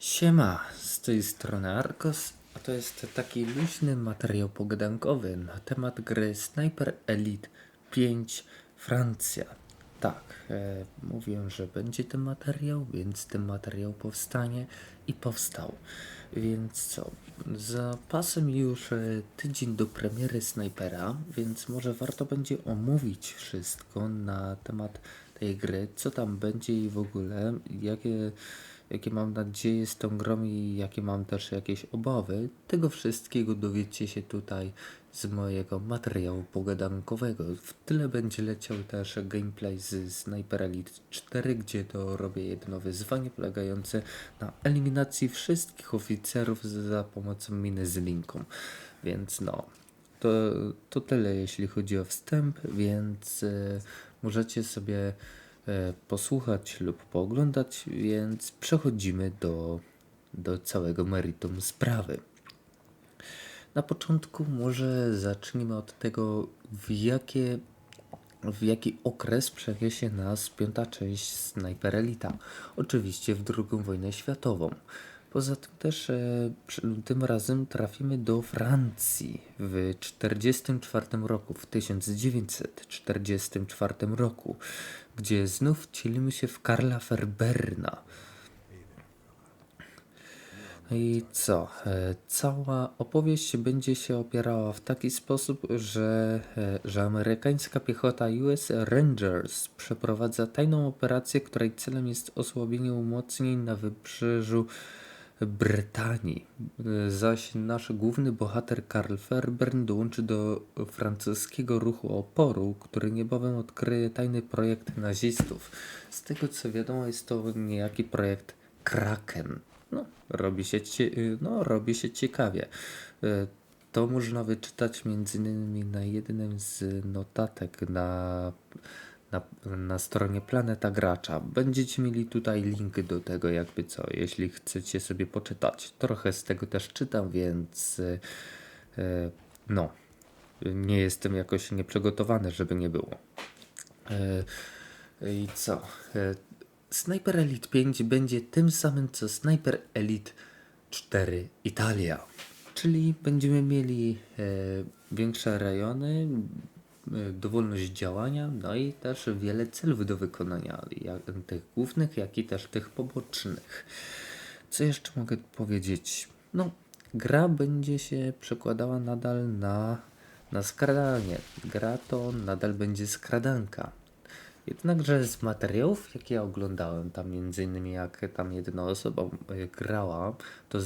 Siema, z tej strony Arcos, a to jest taki luźny materiał pogadankowy na temat gry Sniper Elite 5 Francja. Tak, e, mówiłem, że będzie ten materiał, więc ten materiał powstanie i powstał. Więc co, za pasem już e, tydzień do premiery Snipera, więc może warto będzie omówić wszystko na temat tej gry, co tam będzie i w ogóle, jakie jakie mam nadzieję z tą grą i jakie mam też jakieś obawy. Tego wszystkiego dowiecie się tutaj z mojego materiału pogadankowego. W tyle będzie leciał też gameplay z Sniper Elite 4, gdzie to robię jedno wyzwanie polegające na eliminacji wszystkich oficerów za pomocą miny z linką. Więc no, to, to tyle jeśli chodzi o wstęp, więc y, możecie sobie posłuchać lub pooglądać, więc przechodzimy do, do całego meritum sprawy. Na początku może zacznijmy od tego, w, jakie, w jaki okres przeniesie nas piąta część Sniper Elita. Oczywiście w II wojnę światową. Poza tym też e, tym razem trafimy do Francji w 1944 roku, w 1944 roku, gdzie znów wcielimy się w Karla Ferberna. No I co? E, cała opowieść będzie się opierała w taki sposób, że, e, że amerykańska piechota US Rangers przeprowadza tajną operację, której celem jest osłabienie umocnień na wybrzeżu Brytanii, zaś nasz główny bohater Karl Fairbairn dołączy do francuskiego ruchu oporu, który niebawem odkryje tajny projekt nazistów. Z tego co wiadomo jest to niejaki projekt Kraken. No, robi się, no, robi się ciekawie. To można wyczytać między innymi na jednym z notatek na na, na stronie Planeta Gracza. Będziecie mieli tutaj link do tego, jakby co, jeśli chcecie sobie poczytać. Trochę z tego też czytam, więc yy, no, nie jestem jakoś nieprzygotowany, żeby nie było. Yy, I co? Sniper Elite 5 będzie tym samym co Sniper Elite 4 Italia. Czyli będziemy mieli większe rejony, dowolność działania, no i też wiele celów do wykonania, jak tych głównych, jak i też tych pobocznych. Co jeszcze mogę powiedzieć? No, gra będzie się przekładała nadal na, na skradanie. Gra to nadal będzie skradanka. Jednakże z materiałów, jakie ja oglądałem, tam między innymi jak tam jedna osoba y, grała, to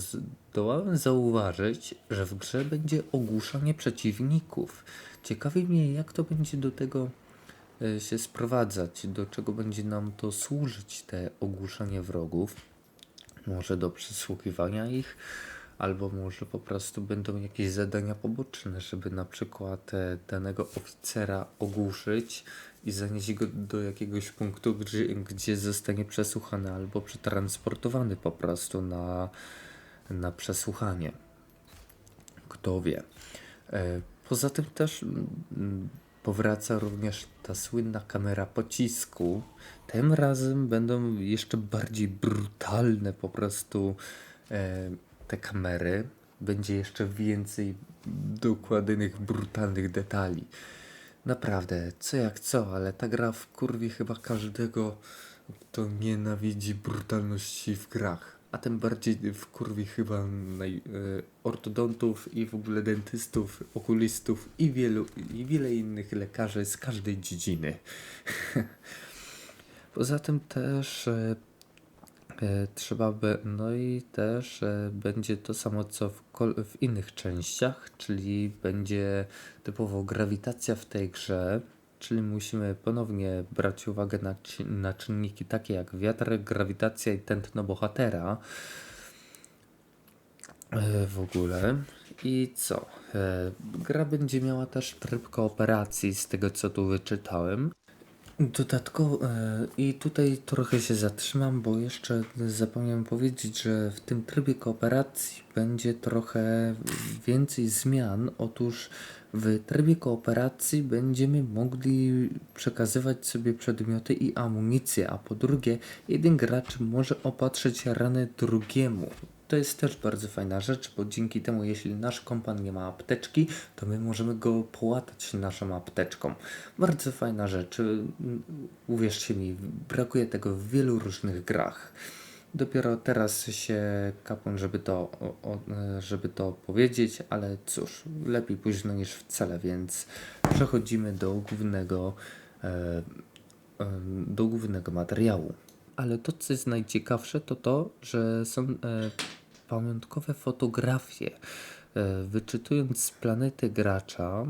zdołałem zauważyć, że w grze będzie ogłuszanie przeciwników. Ciekawi mnie, jak to będzie do tego y, się sprowadzać, do czego będzie nam to służyć, te ogłuszanie wrogów. Może do przesłuchiwania ich, albo może po prostu będą jakieś zadania poboczne, żeby na przykład e, danego oficera ogłuszyć i zanieść go do jakiegoś punktu, gdzie, gdzie zostanie przesłuchany albo przetransportowany po prostu na, na przesłuchanie. Kto wie. E, poza tym też mm, powraca również ta słynna kamera pocisku. Tym razem będą jeszcze bardziej brutalne po prostu e, te kamery. Będzie jeszcze więcej dokładnych, brutalnych detali. Naprawdę, co jak co, ale ta gra w kurwi chyba każdego, kto nienawidzi brutalności w grach. A tym bardziej w kurwi chyba naj, e, ortodontów i w ogóle dentystów, okulistów i, wielu, i wiele innych lekarzy z każdej dziedziny. Poza tym też e, E, trzeba by, no i też e, będzie to samo co w, w innych częściach, czyli będzie typowo grawitacja w tej grze, czyli musimy ponownie brać uwagę na, na czynniki takie jak wiatr, grawitacja i tętno bohatera e, w ogóle. I co? Gra będzie miała też tryb kooperacji z tego co tu wyczytałem. Dodatkowo e, i tutaj trochę się zatrzymam, bo jeszcze zapomniałem powiedzieć, że w tym trybie kooperacji będzie trochę więcej zmian. Otóż w trybie kooperacji będziemy mogli przekazywać sobie przedmioty i amunicję, a po drugie, jeden gracz może opatrzyć ranę drugiemu. To jest też bardzo fajna rzecz, bo dzięki temu, jeśli nasz kompan nie ma apteczki, to my możemy go połatać naszą apteczką. Bardzo fajna rzecz. Uwierzcie mi, brakuje tego w wielu różnych grach. Dopiero teraz się kapłem, żeby to, żeby to powiedzieć, ale cóż, lepiej późno niż wcale, więc przechodzimy do głównego, e, e, do głównego materiału. Ale to, co jest najciekawsze, to to, że są e, pamiątkowe fotografie. E, wyczytując z planety gracza,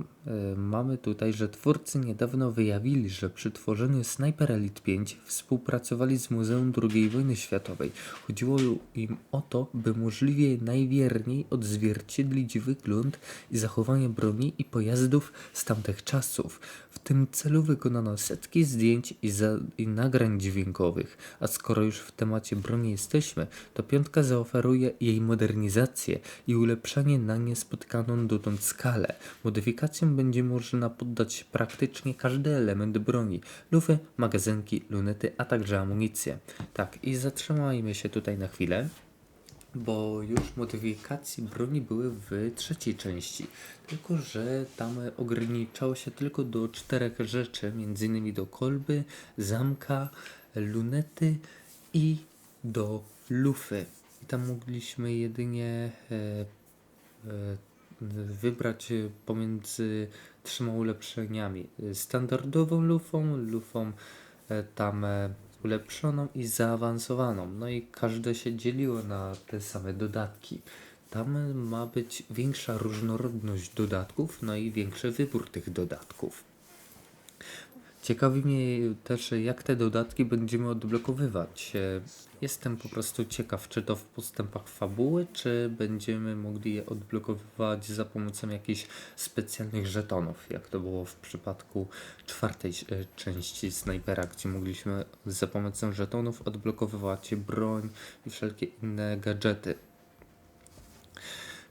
mamy tutaj, że twórcy niedawno wyjawili, że przy tworzeniu Sniper Elite 5 współpracowali z Muzeum II wojny światowej. Chodziło im o to, by możliwie najwierniej odzwierciedlić wygląd i zachowanie broni i pojazdów z tamtych czasów. W tym celu wykonano setki zdjęć i, za, i nagrań dźwiękowych. A skoro już w temacie broni jesteśmy, to piątka zaoferuje jej modernizację i ulepszenie na niespotkaną dotąd skalę. Będzie można poddać praktycznie każdy element broni. Lufy, magazynki, lunety, a także amunicję. Tak, i zatrzymajmy się tutaj na chwilę bo już modyfikacje broni były w trzeciej części. Tylko, że tam ograniczało się tylko do czterech rzeczy, między innymi do kolby, zamka, lunety i do lufy. I tam mogliśmy jedynie e, e, wybrać pomiędzy trzema ulepszeniami. Standardową lufą, lufą e, tam e, ulepszoną i zaawansowaną. No i każde się dzieliło na te same dodatki. Tam ma być większa różnorodność dodatków, no i większy wybór tych dodatków. Ciekawi mnie też, jak te dodatki będziemy odblokowywać. Jestem po prostu ciekaw, czy to w postępach fabuły, czy będziemy mogli je odblokowywać za pomocą jakichś specjalnych żetonów, jak to było w przypadku czwartej e, części Snipera, gdzie mogliśmy za pomocą żetonów odblokowywać broń i wszelkie inne gadżety.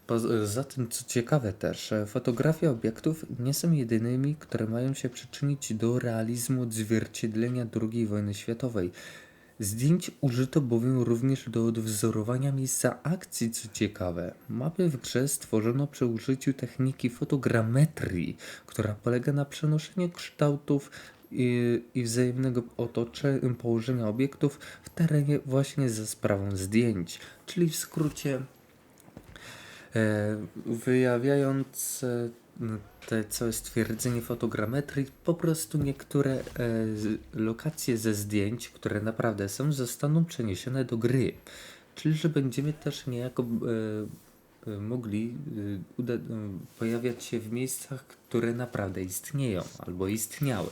Poza tym, co ciekawe też, e, fotografie obiektów nie są jedynymi, które mają się przyczynić do realizmu odzwierciedlenia II wojny światowej. Zdjęć użyto bowiem również do odwzorowania miejsca akcji, co ciekawe. Mapy w grze stworzono przy użyciu techniki fotogrametrii, która polega na przenoszeniu kształtów i, i wzajemnego otoczenia, położenia obiektów w terenie właśnie za sprawą zdjęć. Czyli w skrócie wyjawiając e, te całe stwierdzenie fotogrametrii, po prostu niektóre e, lokacje ze zdjęć, które naprawdę są, zostaną przeniesione do gry. Czyli, że będziemy też niejako mogli pojawiać się w miejscach, które naprawdę istnieją albo istniały.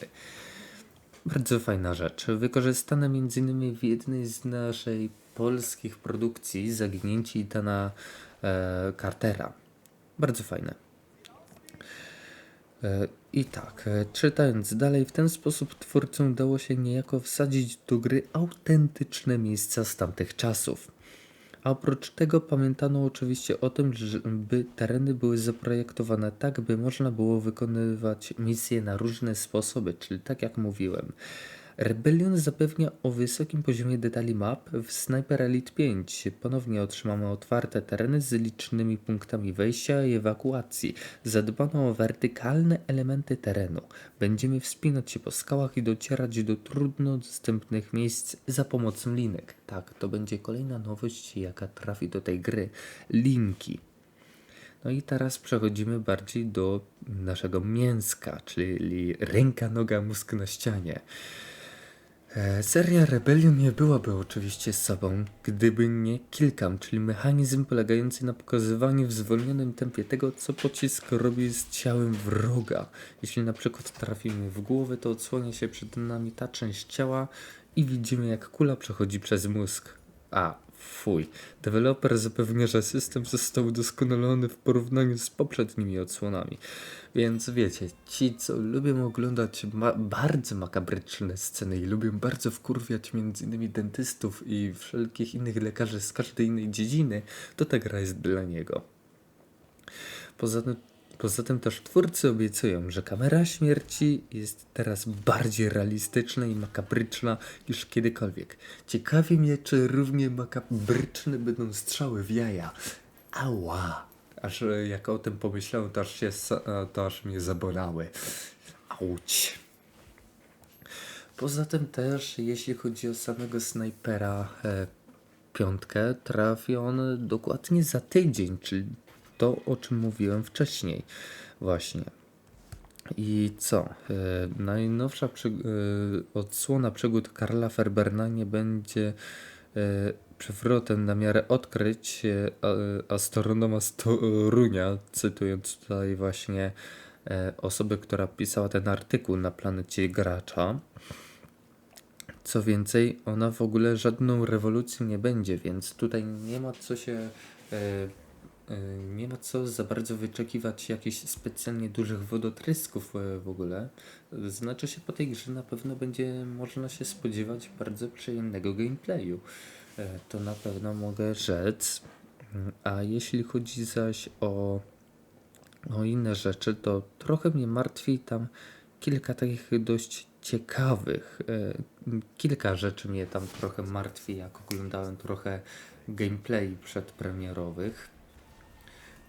Bardzo fajna rzecz. Wykorzystane m.in. w jednej z naszej polskich produkcji Zaginięci Itana e, Cartera. Bardzo fajne. E, I tak, e, czytając dalej, w ten sposób twórcom udało się niejako wsadzić do gry autentyczne miejsca z tamtych czasów. A oprócz tego pamiętano oczywiście o tym, żeby tereny były zaprojektowane tak, by można było wykonywać misje na różne sposoby, czyli tak jak mówiłem. Rebellion zapewnia o wysokim poziomie detali map w Sniper Elite 5. Ponownie otrzymamy otwarte tereny z licznymi punktami wejścia i ewakuacji. Zadbano o wertykalne elementy terenu. Będziemy wspinać się po skałach i docierać do trudno dostępnych miejsc za pomocą linek. Tak, to będzie kolejna nowość, jaka trafi do tej gry. Linki. No i teraz przechodzimy bardziej do naszego mięska, czyli ręka, noga, mózg na ścianie. E, seria Rebellion nie byłaby oczywiście sobą, gdyby nie kilkam, czyli mechanizm polegający na pokazywaniu w zwolnionym tempie tego, co pocisk robi z ciałem wroga. Jeśli na przykład trafimy w głowę, to odsłania się przed nami ta część ciała i widzimy jak kula przechodzi przez mózg. A, fuj. Deweloper zapewnia, że system został udoskonalony w porównaniu z poprzednimi odsłonami. Więc wiecie, ci co lubią oglądać ma bardzo makabryczne sceny i lubią bardzo wkurwiać między innymi dentystów i wszelkich innych lekarzy z każdej innej dziedziny, to ta gra jest dla niego. Poza tym, poza tym też twórcy obiecują, że kamera śmierci jest teraz bardziej realistyczna i makabryczna niż kiedykolwiek. Ciekawi mnie, czy równie makabryczne będą strzały w jaja. Ała! Aż e, jak o tym pomyślałem, to aż, się, e, to aż mnie zabolały. Auć. Poza tym też, jeśli chodzi o samego snajpera e, piątkę, trafi on dokładnie za tydzień, czyli to, o czym mówiłem wcześniej. Właśnie. I co? E, najnowsza e, odsłona przygód Karla Ferberna nie będzie e, przewrotem na miarę odkryć astronoma z cytując tutaj właśnie osobę, która pisała ten artykuł na planecie gracza. Co więcej, ona w ogóle żadną rewolucją nie będzie, więc tutaj nie ma co się. E, nie ma co za bardzo wyczekiwać jakichś specjalnie dużych wodotrysków e, w ogóle. Znaczy się po tej grze na pewno będzie można się spodziewać bardzo przyjemnego gameplayu. E, to na pewno mogę rzec. A jeśli chodzi zaś o o inne rzeczy, to trochę mnie martwi tam kilka takich dość ciekawych. Kilka rzeczy mnie tam trochę martwi, jak oglądałem trochę gameplay przedpremierowych.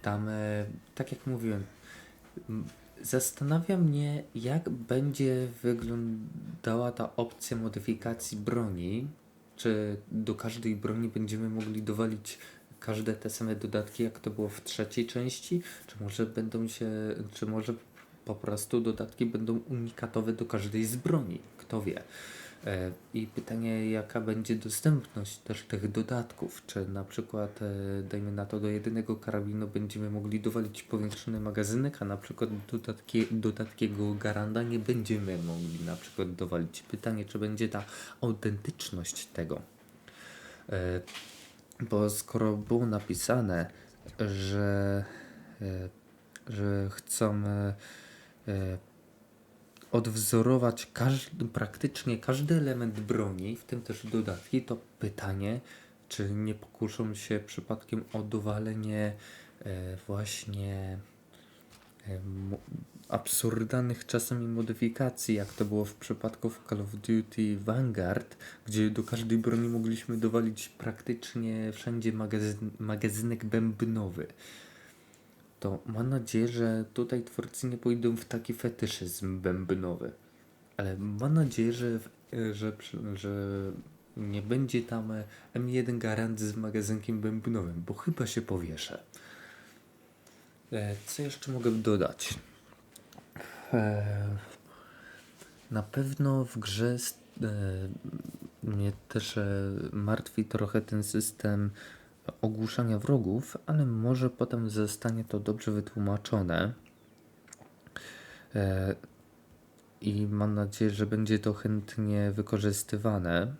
Tam, e, tak jak mówiłem, zastanawia mnie, jak będzie wyglądała ta opcja modyfikacji broni. Czy do każdej broni będziemy mogli dowalić każde te same dodatki, jak to było w trzeciej części? Czy może będą się, czy może po prostu dodatki będą unikatowe do każdej z broni? Kto wie? E, I pytanie, jaka będzie dostępność też tych dodatków? Czy na przykład, e, dajmy na to, do jedynego karabinu będziemy mogli dowalić powiększony magazynek, a na przykład dodatki, dodatkiego garanda nie będziemy mogli na przykład dowalić. Pytanie, czy będzie ta autentyczność tego? E, bo skoro było napisane, że, że chcą odwzorować każdy, praktycznie każdy element broni, w tym też dodatki, to pytanie, czy nie pokuszą się przypadkiem o dowalenie e, właśnie e, absurdalnych czasami modyfikacji, jak to było w przypadku w Call of Duty Vanguard, gdzie do każdej broni mogliśmy dowalić praktycznie wszędzie magazyn, magazynek bębnowy. To mam nadzieję, że tutaj twórcy nie pójdą w taki fetyszyzm bębnowy. Ale mam nadzieję, że, że, że nie będzie tam e, M1 Garant z magazynkiem bębnowym, bo chyba się powieszę. E, Co jeszcze mogę dodać? E, Na pewno w grze e, mnie też martwi trochę ten system ogłuszania wrogów, ale może potem zostanie to dobrze wytłumaczone. E, I mam nadzieję, że będzie to chętnie wykorzystywane.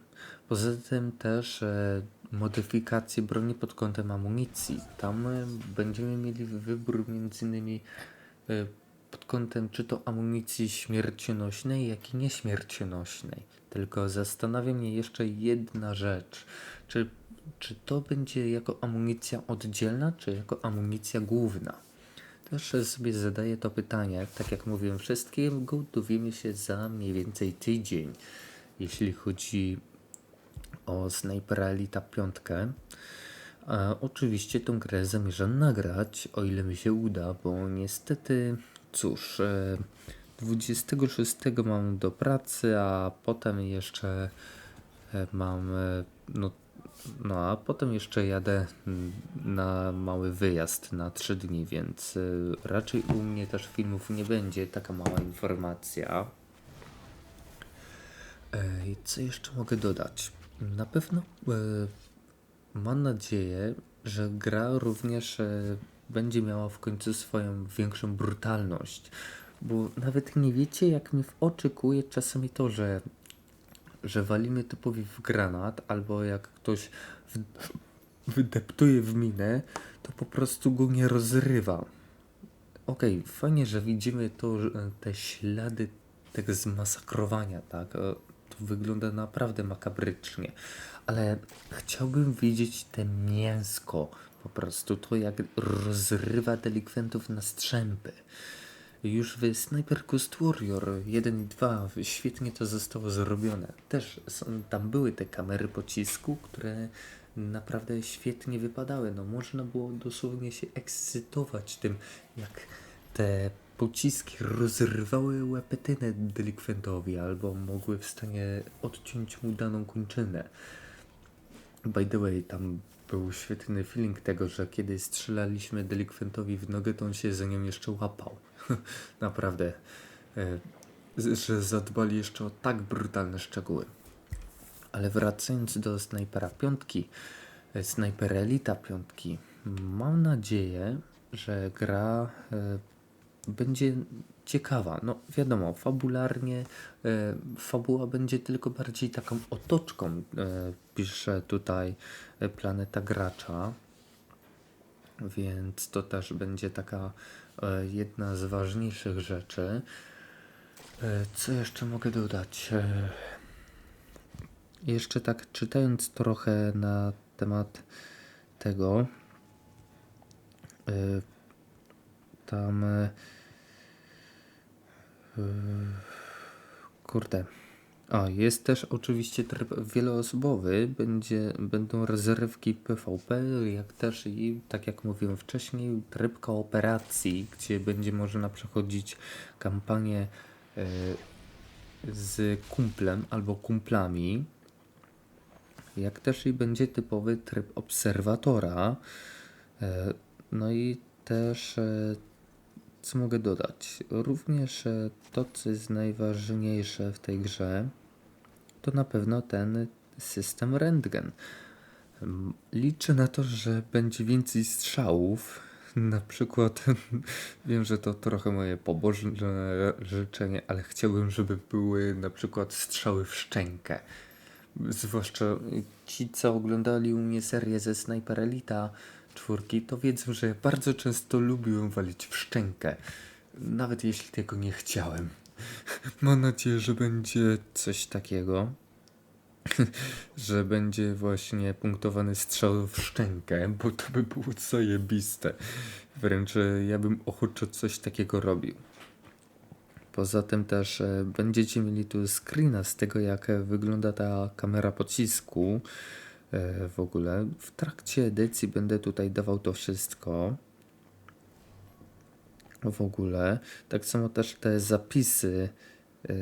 Poza tym też e, modyfikacje broni pod kątem amunicji. Tam e, będziemy mieli wybór między innymi pod kątem czy to amunicji śmiercionośnej, jak i nieśmiercionośnej. Tylko zastanawia mnie jeszcze jedna rzecz. Czy, czy to będzie jako amunicja oddzielna, czy jako amunicja główna? Też sobie zadaję to pytanie. Tak jak mówiłem, wszystkiego dowiemy się za mniej więcej tydzień, jeśli chodzi o Snipera Elita 5. A oczywiście tą grę zamierzam nagrać, o ile mi się uda, bo niestety, cóż, e, 26 mam do pracy, a potem jeszcze e, mam, e, no, no a potem jeszcze jadę na mały wyjazd na 3 dni, więc e, raczej u mnie też filmów nie będzie, taka mała informacja. E, i Co jeszcze mogę dodać? Na pewno e, mam nadzieję, że gra również e, będzie miała w końcu swoją większą brutalność, bo nawet nie wiecie, jak mi w oczy kuje czasami to, że że walimy typowi w granat, albo jak ktoś w, wydeptuje w minę, to po prostu go nie rozrywa. Okej, fajnie, że widzimy to, te ślady tego zmasakrowania, tak? To wygląda naprawdę makabrycznie, ale chciałbym widzieć te mięsko, po prostu to jak rozrywa delikwentów na strzępy. Już w Sniper Ghost Warrior 1 i 2 świetnie to zostało zrobione. Też są, tam były te kamery pocisku, które naprawdę świetnie wypadały. No można było dosłownie się ekscytować tym, jak te pociski rozrywały łepetynę delikwentowi albo mogły w stanie odciąć mu daną kończynę. By the way, tam był świetny feeling tego, że kiedy strzelaliśmy delikwentowi w nogę, to on się za nią jeszcze łapał. Naprawdę, e, że zadbali jeszcze o tak brutalne szczegóły. Ale wracając do Snajpera piątki, e, Sniper Elita piątki, mam nadzieję, że gra e, będzie ciekawa. No wiadomo, fabularnie e, fabuła będzie tylko bardziej taką otoczką, e, pisze tutaj e, Planeta Gracza. Więc to też będzie taka e, jedna z ważniejszych rzeczy. E, co jeszcze mogę dodać? E, jeszcze tak czytając trochę na temat tego, e, tam e, e, kurde. A, jest też oczywiście tryb wieloosobowy, będzie, będą rezerwki PvP, jak też i, tak jak mówiłem wcześniej, tryb kooperacji, gdzie będzie można przechodzić kampanię e, z kumplem albo kumplami, jak też i będzie typowy tryb obserwatora. No i też, co mogę dodać? Również e, to, co jest najważniejsze w tej grze, to na pewno ten system rentgen. Mm, Liczę na to, że będzie więcej strzałów. Na przykład, wiem, że to trochę moje pobożne życzenie, ale chciałbym, żeby były na przykład strzały w szczękę. Zwłaszcza ci, co oglądali u mnie serię ze Sniper Elita czwórki, to wiedzą, że bardzo często lubiłem walić w szczękę. Nawet jeśli tego nie chciałem. Mam nadzieję, że będzie coś takiego, że będzie właśnie punktowany strzał w szczękę, bo to by było zajebiste. Wręcz e, ja bym ochoczo coś takiego robił. Poza tym też e, będziecie mieli tu screena z tego, jak e, wygląda ta kamera pocisku w ogóle. W trakcie edycji będę tutaj dawał to wszystko. W ogóle. Tak samo też te zapisy, e,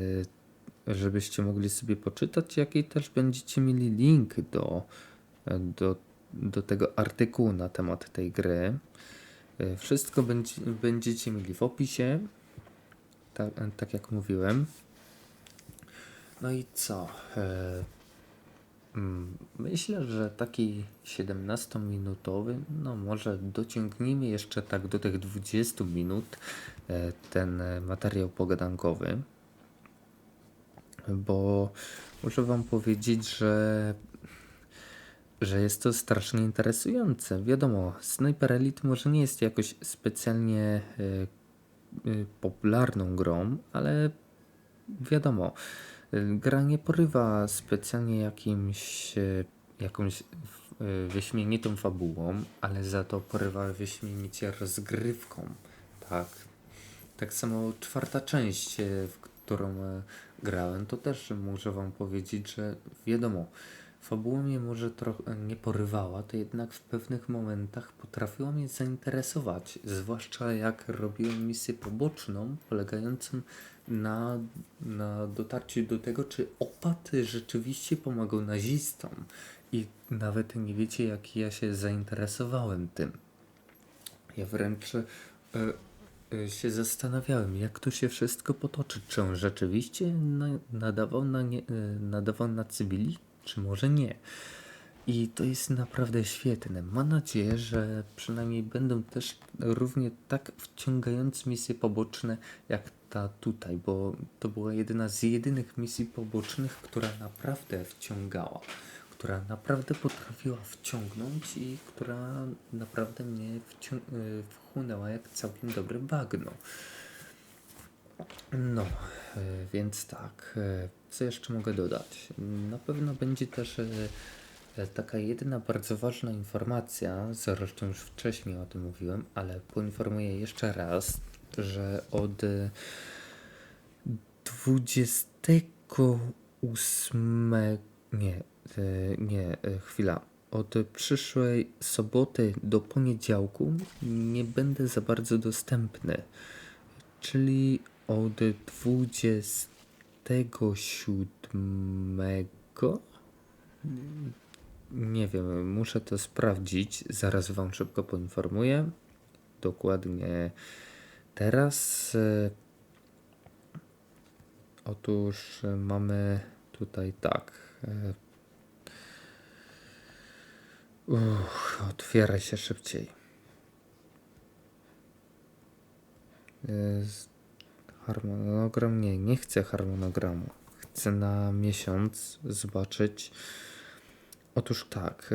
żebyście mogli sobie poczytać, jak i też będziecie mieli link do, e, do, do tego artykułu na temat tej gry. E, Wszystko będzie, będziecie mieli w opisie tak, tak jak mówiłem. No i co? E, mm, myślę, że taki 17-minutowy, no może dociągnijmy jeszcze tak do tych 20 minut e, ten e, materiał pogadankowy. Bo muszę Wam powiedzieć, że że jest to strasznie interesujące. Wiadomo, Sniper Elite może nie jest jakoś specjalnie e, y, popularną grą, ale wiadomo, gra nie porywa specjalnie jakimś, y, jakąś y, wyśmienitą fabułą, ale za to porywa wyśmienicie rozgrywką, tak. Tak samo czwarta część, y, w którą grałem, to też muszę wam powiedzieć, że wiadomo, fabuła mnie może trochę nie porywała, to jednak w pewnych momentach potrafiła mnie zainteresować, zwłaszcza jak robiłem misję poboczną, polegającą na, na dotarciu do tego, czy opad rzeczywiście pomagał nazistom. I nawet nie wiecie, jak ja się zainteresowałem tym. Ja wręcz e, e, się zastanawiałem, jak to się wszystko potoczy. Czy on rzeczywiście na, nadawał, na nie, e, nadawał na cywili, czy może nie. I to jest naprawdę świetne. Mam nadzieję, że przynajmniej będą też równie tak wciągające misje poboczne, jak ta tutaj, bo to była jedna z jedynych misji pobocznych, która naprawdę wciągała, która naprawdę potrafiła wciągnąć i która naprawdę mnie wcią- y, wchłonęła jak całkiem dobre bagno. No, e, więc tak, e, co jeszcze mogę dodać? Na pewno będzie też taka jedna bardzo ważna informacja, zresztą już wcześniej o tym mówiłem, ale poinformuję jeszcze raz, że od e, 28, nie, e, nie, e, chwila. Od przyszłej soboty do poniedziałku nie będę za bardzo dostępny. Czyli od 27. Nie wiem, muszę to sprawdzić. Zaraz Wam szybko poinformuję. Dokładnie teraz. e, Otóż e, mamy tutaj tak. e, Uch, otwieraj się szybciej. Harmonogram? Nie, nie chcę harmonogramu. Chcę na miesiąc zobaczyć. Otóż tak.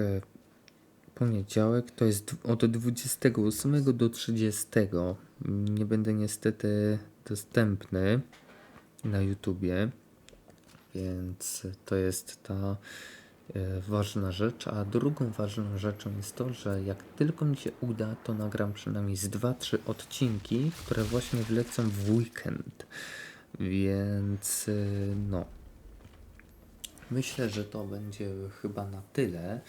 Poniedziałek to jest od 28 do 30. Nie będę niestety dostępny na YouTubie, więc to jest ta e, ważna rzecz. A drugą ważną rzeczą jest to, że jak tylko mi się uda, to nagram przynajmniej z 2-3 odcinki, które właśnie wlecą w weekend. Więc e, no. Myślę, że to będzie chyba na tyle.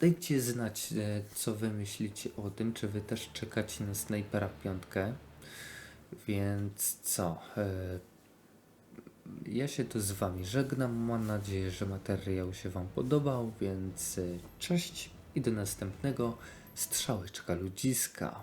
Dajcie znać, e, co wy myślicie o tym, czy wy też czekacie na Snipera piątkę. Więc co? E, ja się tu z wami żegnam. Mam nadzieję, że materiał się wam podobał, więc e, cześć i do następnego strzałeczka ludziska.